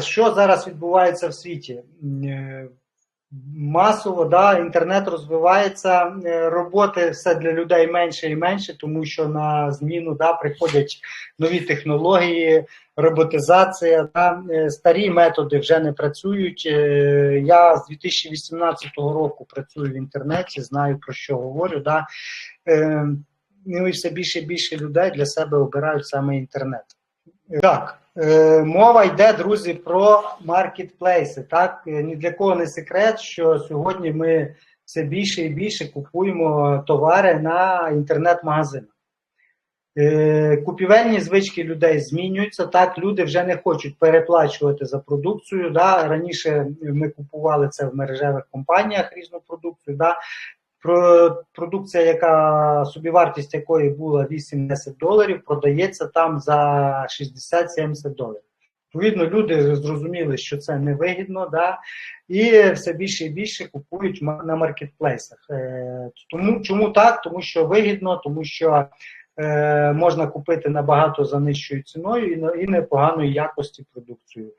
Що зараз відбувається в світі? Е, Масово, да, інтернет розвивається, е, роботи все для людей менше і менше, тому що на зміну да, приходять нові технології, роботизація, да, е, старі методи вже не працюють. Я з 2018 року працюю в інтернеті, знаю про що говорю. Да. Ну і все більше і більше людей для себе обирають саме інтернет. Так, мова йде, друзі, про маркетплейси. Так, Е, ні для кого не секрет, що сьогодні ми все більше і більше купуємо товари на інтернет-магазинах. Е, Купівельні звички людей змінюються. Так, люди вже не хочуть переплачувати за продукцію. Да. Раніше ми купували це в мережевих компаніях різну продукцію. Да. Про продукція, яка собівартість якої була 8-10 доларів, продається там за 60-70 доларів. Відповідно, люди зрозуміли, що це невигідно, да, і все більше і більше купують на маркетплейсах. Е, тому чому так? Тому що вигідно, тому що е, можна купити набагато за нижчою ціною і, і непоганої якості продукцію.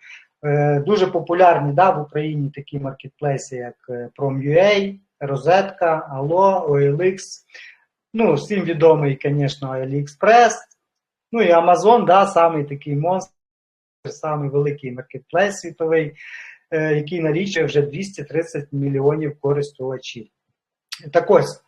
Е, дуже популярні да, в Україні такі маркетплейси, як е, Prom.ua, Розетка, Allo, OLX. Ну, всім відомий, звісно, AliExpress. Ну і Amazon, да, самий такий монстр, самий великий маркетплейс світовий, е, який налічує вже 230 мільйонів користувачів. Так ось,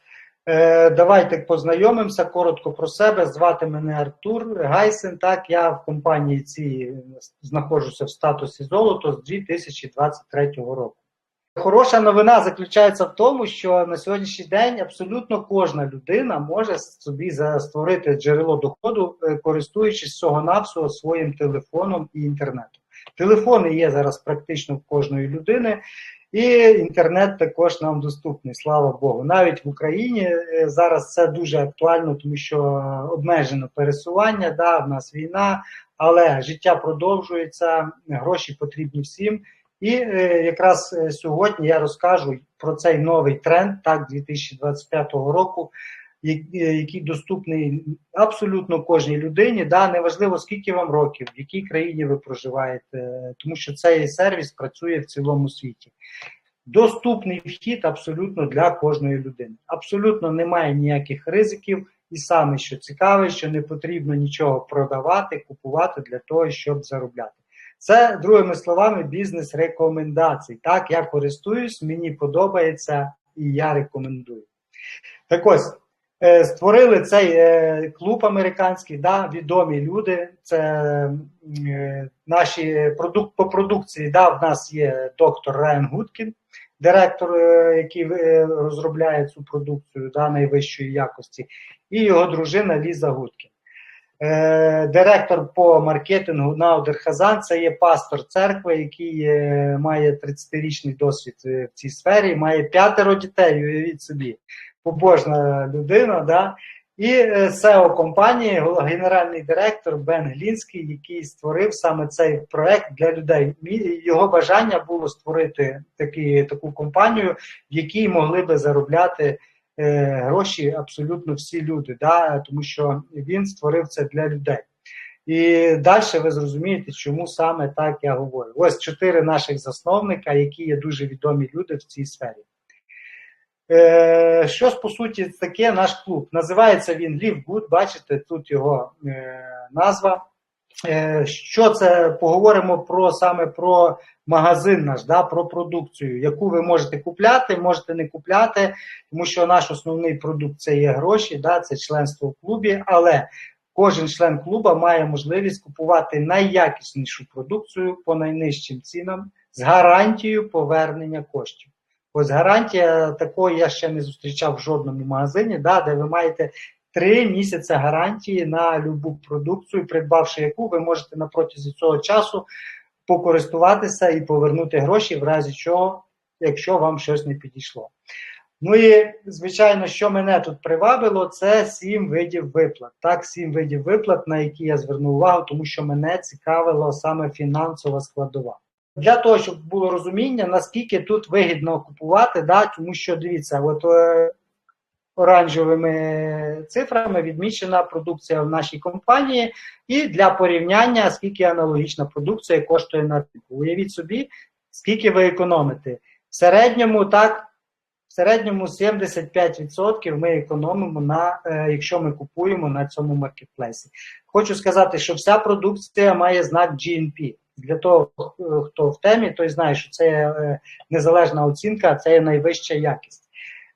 е, давайте познайомимося коротко про себе. Звати мене Артур Гайсен. Так, я в компанії цій знаходжуся в статусі золото з 2023 року. Хороша новина заключається в тому, що на сьогоднішній день абсолютно кожна людина може собі створити джерело доходу, е, користуючись всього-навсього своїм телефоном і інтернетом. Телефони є зараз практично в кожної людини, і інтернет також нам доступний, слава Богу. Навіть в Україні е, зараз це дуже актуально, тому що обмежено пересування, да, в нас війна, але життя продовжується, гроші потрібні всім. І е, якраз е, сьогодні я розкажу про цей новий тренд, так, 2025 року, е, який доступний абсолютно кожній людині. Да, неважливо, скільки вам років, в якій країні ви проживаєте, тому що цей сервіс працює в цілому світі. Доступний вхід абсолютно для кожної людини. Абсолютно немає ніяких ризиків, і саме що цікаве, що не потрібно нічого продавати, купувати для того, щоб заробляти. Це, другими словами, бізнес-рекомендацій. Так, я користуюсь, мені подобається і я рекомендую. Так ось, е, створили цей е, клуб американський, да, відомі люди. Це е, наші продук, по продукції. Да, в нас є доктор Райан Гудкін, директор, який розробляє цю продукцію да, найвищої якості, і його дружина Ліза Гудкін. Е, Директор по маркетингу Наудер Хазан це є пастор церкви, який е, має 30-річний досвід е, в цій сфері, має п'ятеро дітей, уявіть собі, побожна людина. Да? І SEO компанії, генеральний директор Бен Глінський, який створив саме цей проект для людей. Його бажання було створити такі, таку компанію, в якій могли би заробляти гроші абсолютно всі люди, да? тому що він створив це для людей. І далі ви зрозумієте, чому саме так я говорю. Ось чотири наших засновника, які є дуже відомі люди в цій сфері. Е, що по суті таке наш клуб? Називається він Live Good, бачите, тут його е, назва. Е, що це? Поговоримо про саме про магазин наш, да, про продукцію, яку ви можете купляти, можете не купляти, тому що наш основний продукт це є гроші, да, це членство в клубі, але кожен член клуба має можливість купувати найякіснішу продукцію по найнижчим цінам з гарантією повернення коштів. Ось гарантія такої я ще не зустрічав в жодному магазині, да, де ви маєте три місяці гарантії на любу продукцію, придбавши яку ви можете на протязі цього часу покористуватися і повернути гроші, в разі чого, якщо вам щось не підійшло. Ну і звичайно, що мене тут привабило, це сім видів виплат. Так, сім видів виплат, на які я звернув увагу, тому що мене цікавила саме фінансова складова. Для того, щоб було розуміння, наскільки тут вигідно купувати, да, тому що дивіться, от е, оранжевими цифрами відмічена продукція в нашій компанії, і для порівняння, скільки аналогічна продукція коштує на ринку. Уявіть собі, скільки ви економите. В середньому так. В середньому 75% ми економимо на е, якщо ми купуємо на цьому маркетплейсі. Хочу сказати, що вся продукція має знак GNP. Для того, хто в темі, той знає, що це е, незалежна оцінка, це є найвища якість.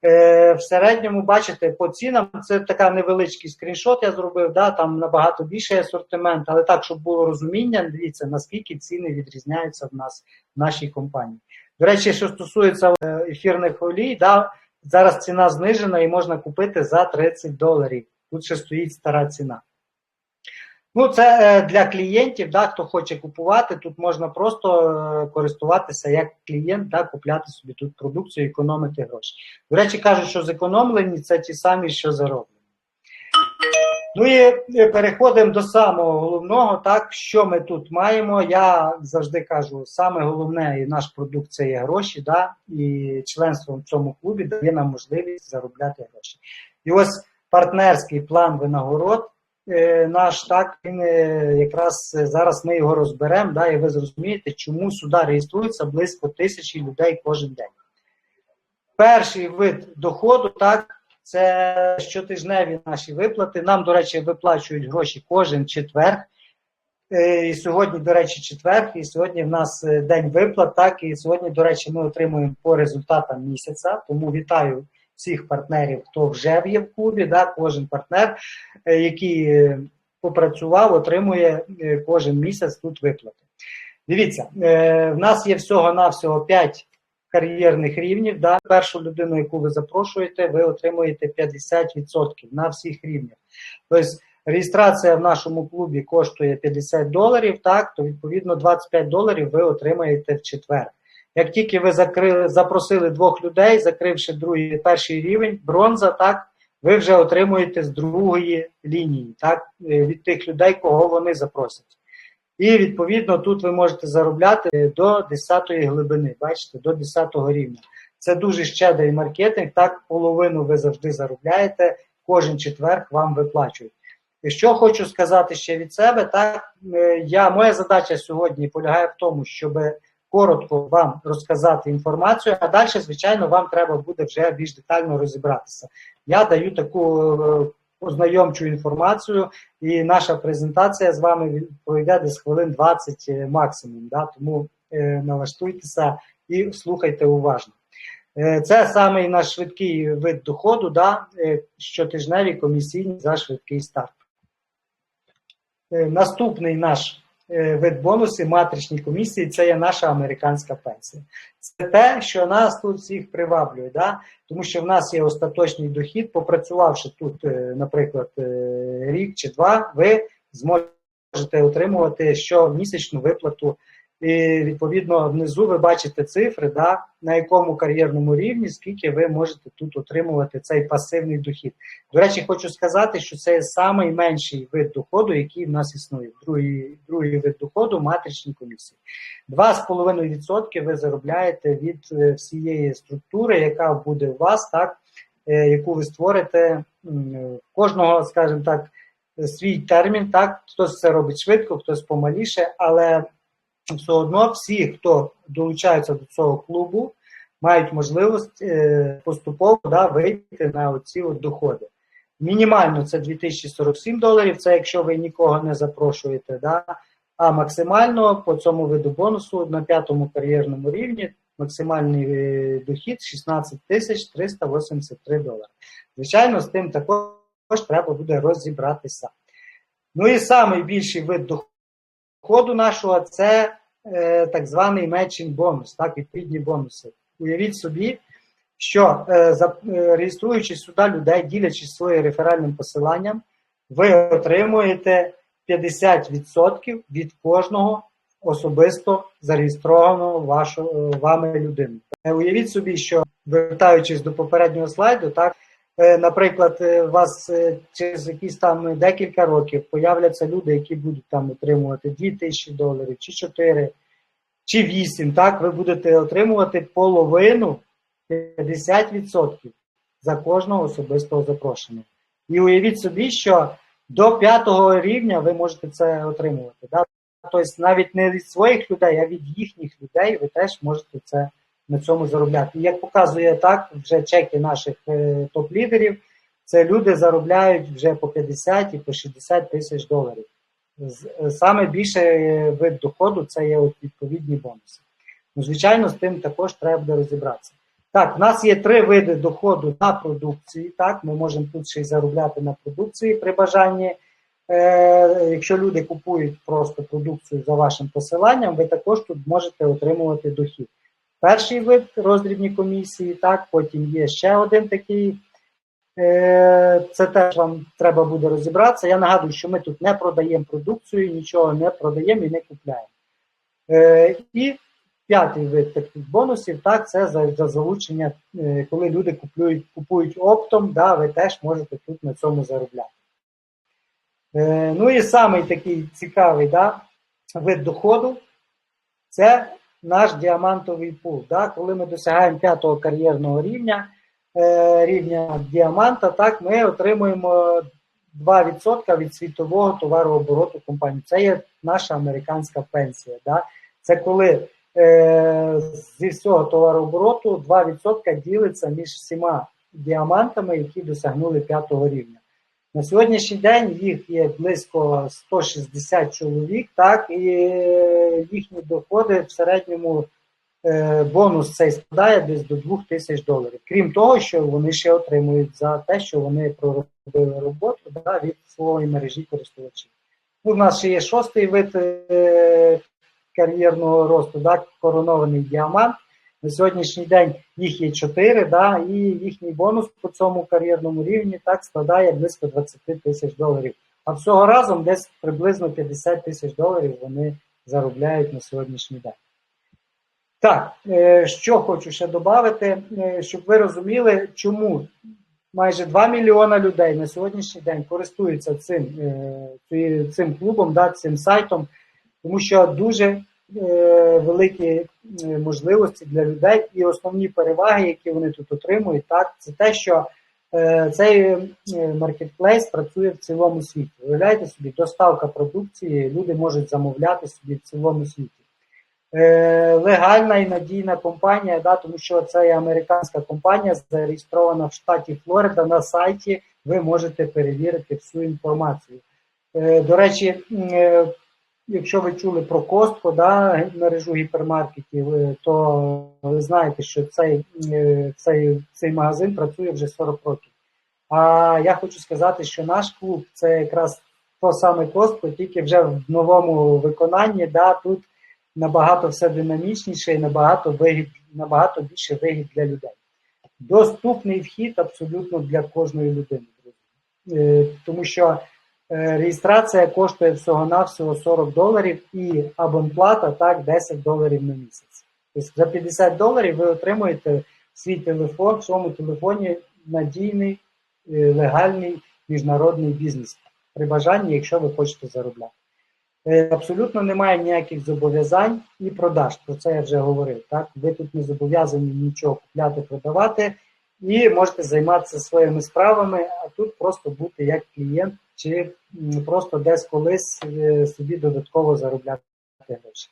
Е, В середньому, бачите, по цінам це така невеличкий скріншот я зробив, да, там набагато більший асортимент, але так, щоб було розуміння, дивіться, наскільки ціни відрізняються в нас в нашій компанії. До речі, що стосується е, ефірних олій, да, зараз ціна знижена і можна купити за 30 доларів. Тут ще стоїть стара ціна. Ну, це е, для клієнтів, да, хто хоче купувати, тут можна просто е, користуватися як клієнт, да, купляти собі тут продукцію, економити гроші. До речі, кажуть, що зекономлені це ті самі, що зароблені. Ну і переходимо до самого головного, так, що ми тут маємо. Я завжди кажу, саме головне, і наш продукт це є гроші, да, і членство в цьому клубі дає нам можливість заробляти гроші. І ось партнерський план винагород. Наш так він якраз зараз ми його розберемо, да, і ви зрозумієте, чому сюди реєструється близько тисячі людей кожен день. Перший вид доходу, так, це щотижневі наші виплати. Нам, до речі, виплачують гроші кожен четвер. І сьогодні, до речі, четвер, і сьогодні в нас день виплат, так, і сьогодні, до речі, ми отримуємо по результатам місяця. Тому вітаю всіх партнерів, хто вже є в клубі. Да, Кожен партнер, який попрацював, отримує кожен місяць тут виплати. Дивіться, в нас є всього-навсього 5 кар'єрних рівнів. Да? Першу людину, яку ви запрошуєте, ви отримуєте 50% на всіх рівнях. Тобто реєстрація в нашому клубі коштує 50 доларів, так, то відповідно 25 доларів ви отримаєте в четвер. Як тільки ви закрили, запросили двох людей, закривши другий перший рівень, бронза, так, ви вже отримуєте з другої лінії, так, від тих людей, кого вони запросять. І відповідно тут ви можете заробляти до 10-ї глибини, бачите, до 10-го рівня. Це дуже щедрий маркетинг. Так, половину ви завжди заробляєте, кожен четверг вам виплачують. І що хочу сказати ще від себе, так я моя задача сьогодні полягає в тому, щоб коротко вам розказати інформацію, а далі, звичайно, вам треба буде вже більш детально розібратися. Я даю таку ознайомчу інформацію, і наша презентація з вами пройде десь хвилин 20 максимум. Да? Тому е, налаштуйтеся і слухайте уважно. Е, це саме наш швидкий вид доходу, да? е, щотижневі комісійні за швидкий старт. Е, наступний наш вид бонусів матричні комісії це є наша американська пенсія. Це те, що нас тут всіх приваблює, да? тому що в нас є остаточний дохід, попрацювавши тут, наприклад, рік чи два, ви зможете отримувати щомісячну виплату. І відповідно внизу ви бачите цифри, да, на якому кар'єрному рівні, скільки ви можете тут отримувати цей пасивний дохід. До речі, хочу сказати, що це найменший вид доходу, який в нас існує. Другий другий вид доходу матричні комісії. 2,5% ви заробляєте від всієї структури, яка буде у вас, так, яку ви створите кожного, скажімо так, свій термін. так, Хтось це робить швидко, хтось помаліше, але все одно всі, хто долучається до цього клубу, мають можливість поступово да, вийти на оці от доходи. Мінімально це 2047 доларів, це якщо ви нікого не запрошуєте. Да? А максимально по цьому виду бонусу на п'ятому кар'єрному рівні максимальний дохід 16 тисяч 383 долари. Звичайно, з тим також треба буде розібратися. Ну і найбільший вид доходу нашого це е, так званий matching бонус, так, відповідні бонуси. Уявіть собі, що е, за, е, реєструючи сюди людей, ділячись своїм реферальним посиланням, ви отримуєте 50% від кожного особисто зареєстрованого вашого, вами людини. Уявіть собі, що вертаючись до попереднього слайду, так. Наприклад, у вас через якісь там декілька років появляться люди, які будуть там отримувати 2 тисячі доларів, чи 4, чи 8, так, ви будете отримувати половину 50% за кожного особистого запрошення. І уявіть собі, що до п'ятого рівня ви можете це отримувати. Да? Тобто навіть не від своїх людей, а від їхніх людей ви теж можете це на цьому заробляти. І як показує так, вже чеки наших е, топ-лідерів, це люди заробляють вже по 50 і по 60 тисяч доларів. Саме більше е, вид доходу це є от відповідні бонуси. Ну, звичайно, з тим також треба буде розібратися. Так, в нас є три види доходу на продукції. Так, ми можемо тут ще й заробляти на продукції при бажанні. Е, якщо люди купують просто продукцію за вашим посиланням, ви також тут можете отримувати дохід. Перший вид роздрібні комісії, так, потім є ще один такий. Е, Це теж вам треба буде розібратися. Я нагадую, що ми тут не продаємо продукцію, нічого не продаємо і не купляємо. Е, І п'ятий вид таких бонусів, так, це за, за залучення, е, коли люди купують, купують оптом, да, ви теж можете тут на цьому заробляти. Ну і самий такий цікавий да, вид доходу це наш діамантовий пул. Да? Коли ми досягаємо п'ятого кар'єрного рівня, е, рівня діаманта, так, ми отримуємо 2% від світового товарообороту компанії. Це є наша американська пенсія. Да? Це коли е, зі всього товарообороту 2% ділиться між всіма діамантами, які досягнули п'ятого рівня. На сьогоднішній день їх є близько 160 чоловік, так, і їхні доходи в середньому е, бонус цей складає десь до 2 тисяч доларів. Крім того, що вони ще отримують за те, що вони проробили роботу да, від своєї мережі користувачів. Ну, у нас ще є шостий вид е, кар'єрного росту, да, коронований діамант. На сьогоднішній день їх є 4, да, і їхній бонус по цьому кар'єрному рівні так складає близько 20 тисяч доларів. А всього разом десь приблизно 50 тисяч доларів вони заробляють на сьогоднішній день. Так, е, що хочу ще додати, е, щоб ви розуміли, чому майже 2 мільйона людей на сьогоднішній день користуються цим, е, цим клубом, да, цим сайтом, тому що дуже великі е, можливості для людей, і основні переваги, які вони тут отримують, так це те, що е, цей маркетплейс працює в цілому світі. Уявляєте собі, доставка продукції, люди можуть замовляти собі в цілому світі. Легальна і надійна компанія, да, тому що це американська компанія, зареєстрована в штаті Флорида на сайті. Ви можете перевірити всю інформацію. До речі, якщо ви чули про Костко, да, мережу гіпермаркетів, е, то ви знаєте, що цей, е, цей, цей магазин працює вже 40 років. А я хочу сказати, що наш клуб це якраз то саме Костко, тільки вже в новому виконанні. Да, Тут набагато все динамічніше і набагато вигід, набагато більше вигід для людей. Доступний вхід абсолютно для кожної людини, друзі. Е, тому що реєстрація коштує всього-навсього 40 доларів і абонплата так 10 доларів на місяць. Тобто за 50 доларів ви отримуєте свій телефон, в своєму телефоні надійний, е, легальний міжнародний бізнес при бажанні, якщо ви хочете заробляти. Е, абсолютно немає ніяких зобов'язань і продаж. Про це я вже говорив. Так? Ви тут не зобов'язані нічого купляти, продавати, і можете займатися своїми справами, а тут просто бути як клієнт чи просто десь колись е, собі додатково заробляти гроші.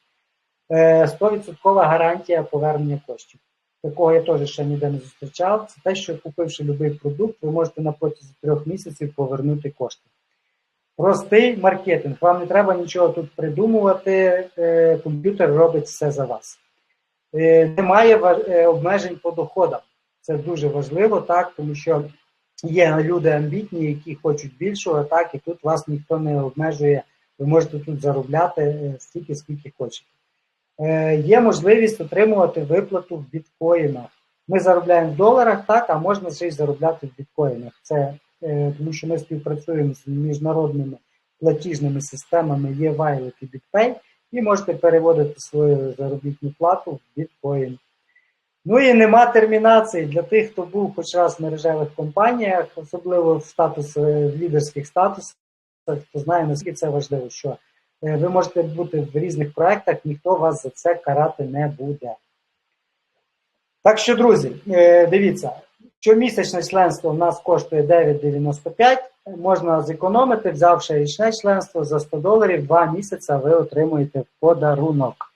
100% е, гарантія повернення коштів. Такого я теж ще ніде не зустрічав. Це те, що купивши будь-який продукт, ви можете на протязі трьох місяців повернути кошти. Простий маркетинг. Вам не треба нічого тут придумувати, е, комп'ютер робить все за вас. Немає обмежень по доходам. Це дуже важливо, так, тому що є люди амбітні, які хочуть більшого, так, і тут вас ніхто не обмежує, ви можете тут заробляти е, стільки, скільки хочете. Е, Є можливість отримувати виплату в біткоїнах. Ми заробляємо в доларах, так, а можна ще й заробляти в біткоїнах. Це е, тому що ми співпрацюємо з міжнародними платіжними системами є eViolet і BitPay, і можете переводити свою заробітну плату в біткоін. Ну і нема термінації для тих, хто був хоч раз в мережевих компаніях, особливо в статус в лідерських статусах, хто знає, наскільки це важливо, що е, ви можете бути в різних проєктах, ніхто вас за це карати не буде. Так що, друзі, е, дивіться, Щомісячне членство в нас коштує 9,95. Можна зекономити, взявши річне членство за 100 доларів, два місяці ви отримуєте подарунок.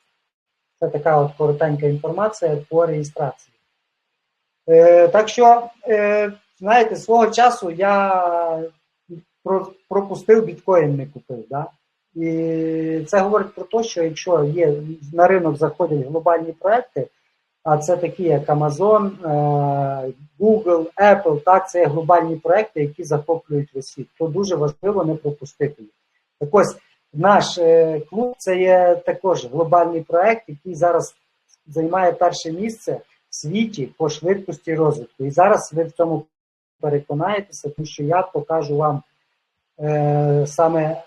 Це така от коротенька інформація по реєстрації. Е, так що, е, знаєте, свого часу я про- пропустив біткоін не купив. Да? І це говорить про те, що якщо є на ринок заходять глобальні проекти, а це такі, як Amazon, е, Google, Apple, так, це є глобальні проекти, які захоплюють весь світ, то дуже важливо не пропустити їх. Так ось наш е, клуб це є також глобальний проект, який зараз займає перше місце в світі по швидкості розвитку. І зараз ви в цьому переконаєтеся, тому що я покажу вам е, саме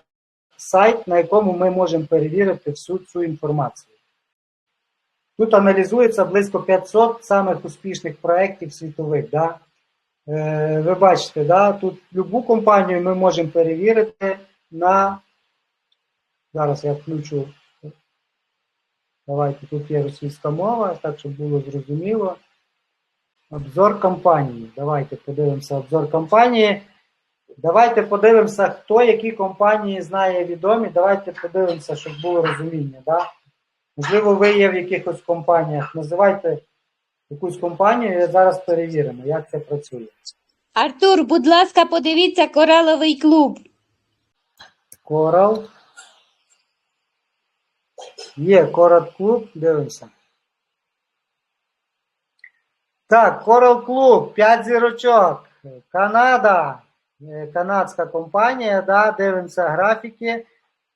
сайт, на якому ми можемо перевірити всю цю інформацію. Тут аналізується близько 500 самих успішних проєктів світових. Да? Е, ви бачите, да? тут любу компанію ми можемо перевірити на. Зараз я включу. Давайте тут є російська мова, так щоб було зрозуміло. Обзор компанії. Давайте подивимося обзор компанії. Давайте подивимося, хто які компанії знає відомі. Давайте подивимося, щоб було розуміння. Да? Можливо, ви є в якихось компаніях. Називайте якусь компанію і зараз перевіримо, як це працює. Артур, будь ласка, подивіться кораловий клуб. Coral. Є Coral Club, дивимося. Так, Coral Club, 5 зірочок. Канада, е, канадська компанія, да, дивимося графіки.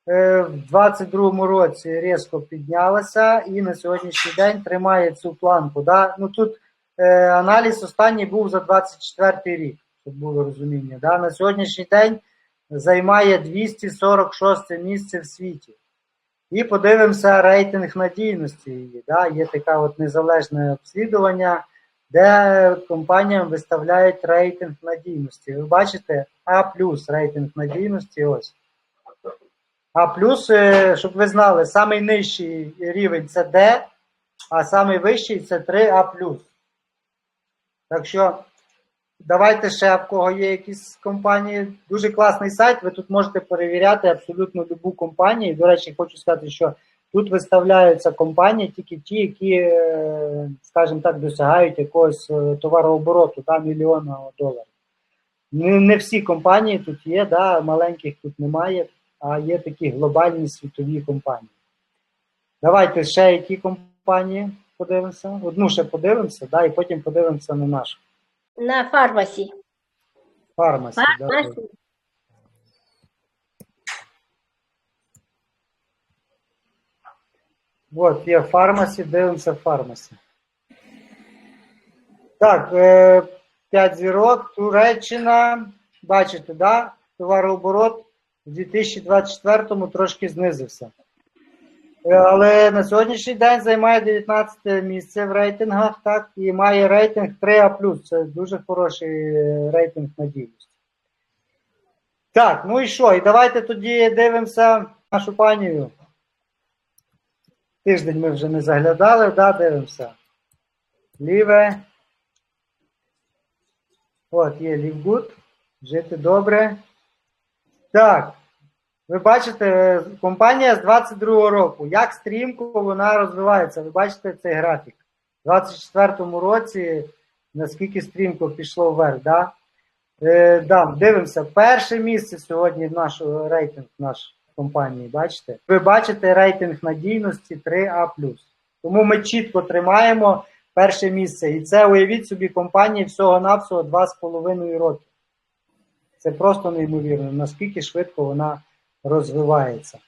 Е, В 22-му році різко піднялася і на сьогоднішній день тримає цю планку. Да? Ну, тут е, аналіз останній був за 24 рік, щоб було розуміння. Да? На сьогоднішній день займає 246 місце в світі. І подивимося рейтинг надійності. Да? Є таке от незалежне обслідування, де компаніям виставляють рейтинг надійності. Ви бачите А рейтинг надійності. Ось. А плюс, е, щоб ви знали, самий нижчий рівень це D, а самий вищий це 3А. Так що давайте ще в кого є якісь компанії. Дуже класний сайт. Ви тут можете перевіряти абсолютно любу компанію. До речі, хочу сказати, що тут виставляються компанії тільки ті, які, е, скажімо так, досягають якогось е, товарообороту да, мільйона доларів. Не, не всі компанії тут є, да, маленьких тут немає, а є такі глобальні світові компанії. Давайте ще які компанії подивимося. Одну ще подивимося, да, і потім подивимося на нашу. На фармасі. Фармасі. Да, Фармасі. От, є фармасі, дивимося фармасі. Так, е, 5 зірок, Туреччина. Бачите, да? товарооборот у 2024-му трошки знизився. Е, Але на сьогоднішній день займає 19 місце в рейтингах, так, і має рейтинг 3А. Це дуже хороший е, рейтинг надійності. Так, ну і що? І давайте тоді дивимося нашу панію. Тиждень ми вже не заглядали, да, дивимося. Ліве. От, є Лівгуд. Жити добре. Так. Ви бачите, компанія з 22-го року. Як стрімко вона розвивається. Ви бачите цей графік. У 24-му році наскільки стрімко пішло вверх, да? Е, да, дивимося. Перше місце сьогодні в нашого рейтинг наш компанії. Бачите? Ви бачите рейтинг надійності 3А. Тому ми чітко тримаємо перше місце. І це уявіть собі компанії всього-навсього 2,5 роки. Це просто неймовірно, наскільки швидко вона розвивається.